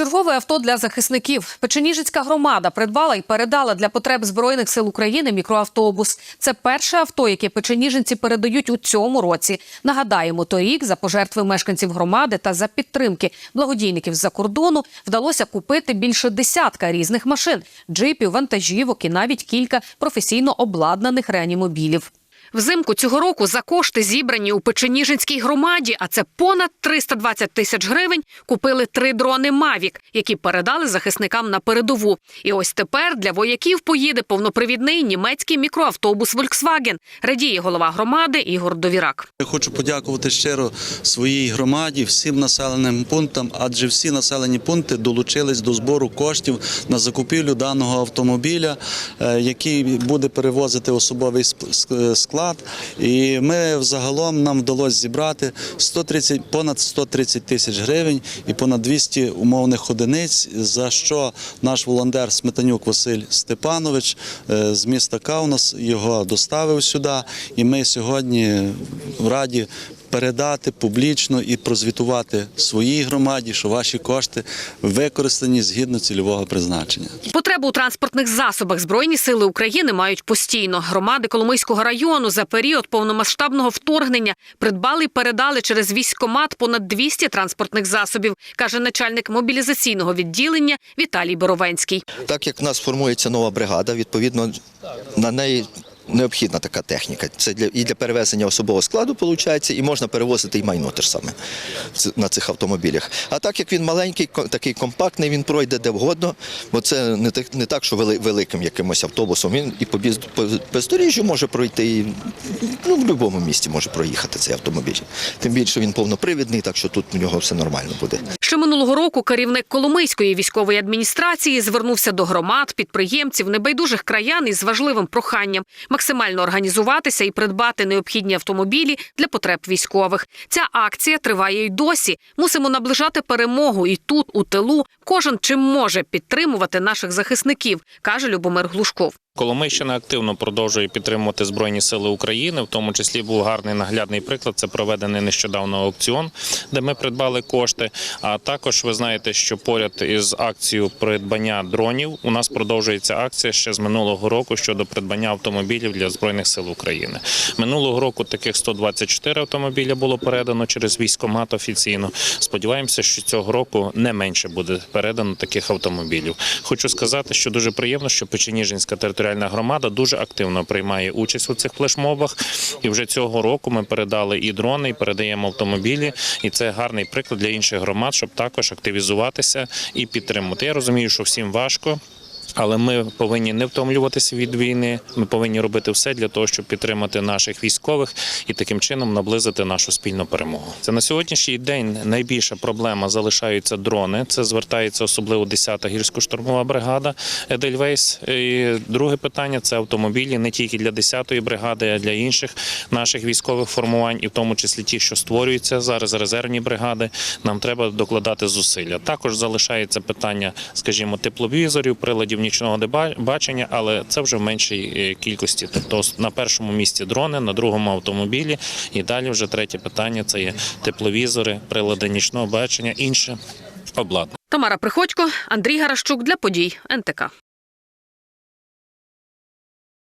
Чергове авто для захисників. Печеніжицька громада придбала і передала для потреб збройних сил України мікроавтобус. Це перше авто, яке печеніжинці передають у цьому році. Нагадаємо, торік за пожертви мешканців громади та за підтримки благодійників з-за кордону вдалося купити більше десятка різних машин, джипів, вантажівок і навіть кілька професійно обладнаних реанімобілів. Взимку цього року за кошти, зібрані у Печеніжинській громаді, а це понад 320 тисяч гривень, купили три дрони Мавік, які передали захисникам на передову. І ось тепер для вояків поїде повнопривідний німецький мікроавтобус Volkswagen, радіє голова громади Ігор Довірак. Хочу подякувати щиро своїй громаді, всім населеним пунктам, адже всі населені пункти долучились до збору коштів на закупівлю даного автомобіля, е, який буде перевозити особовий сп- ск- склад. І ми взагалом нам вдалося зібрати 130, понад 130 тисяч гривень і понад 200 умовних одиниць, за що наш волонтер Сметанюк Василь Степанович е, з міста Каунас його доставив сюди. І ми сьогодні раді передати публічно і прозвітувати своїй громаді, що ваші кошти використані згідно цільового призначення. Потребу у транспортних засобах Збройні сили України мають постійно. Громади Коломийського району за період повномасштабного вторгнення придбали і передали через військкомат понад 200 транспортних засобів, каже начальник мобілізаційного відділення Віталій Боровенський. Так як в нас формується нова бригада, відповідно на неї необхідна така техніка. Це для і для перевезення особового складу виходить, і можна перевозити і майно те ж саме на цих автомобілях. А так як він маленький, такий компактний, він пройде де вгодно, бо це не так, не так, що вели- великим якимось автобусом. Він і по бездоріжжю може пройти, і ну, в будь-якому місці може проїхати цей автомобіль. Тим більше він повнопривідний, так що тут у нього все нормально буде. Ще минулого року керівник Коломийської військової адміністрації звернувся до громад, підприємців, небайдужих краян із важливим проханням максимально організуватися і придбати необхідні автомобілі для потреб військових. Ця акція триває й досі. Мусимо наближати перемогу, і тут, у тилу, кожен чим може підтримувати наших захисників, каже Любомир Глушков. Коломийщина активно продовжує підтримувати Збройні Сили України. В тому числі був гарний наглядний приклад. Це проведений нещодавно аукціон, де ми придбали кошти. А також ви знаєте, що поряд із акцією придбання дронів у нас продовжується акція ще з минулого року щодо придбання автомобілів для збройних сил України. Минулого року таких 124 автомобіля було передано через військкомат офіційно. Сподіваємося, що цього року не менше буде передано таких автомобілів. Хочу сказати, що дуже приємно, що Печеніжинська територіальна громада дуже активно приймає участь у цих флешмобах. І вже цього року ми передали і дрони, і передаємо автомобілі. І це гарний приклад для інших громад, щоб також активізуватися і підтримувати. Я розумію, що всім важко. Але ми повинні не втомлюватися від війни. Ми повинні робити все для того, щоб підтримати наших військових і таким чином наблизити нашу спільну перемогу. Це на сьогоднішній день найбільша проблема залишаються дрони. Це звертається особливо 10-та гірсько-штурмова бригада Едельвейс. І друге питання це автомобілі не тільки для 10-ї бригади, а для інших наших військових формувань, і в тому числі ті, що створюються зараз резервні бригади. Нам треба докладати зусилля. Також залишається питання, скажімо, тепловізорів, приладів нічного бачення, але це вже в меншій е, кількості. Тобто на першому місці дрони, на другому автомобілі, і далі вже третє питання це є тепловізори, прилади нічного бачення, інше обладнання. Тамара Приходько, Андрій Гарашчук для подій НТК.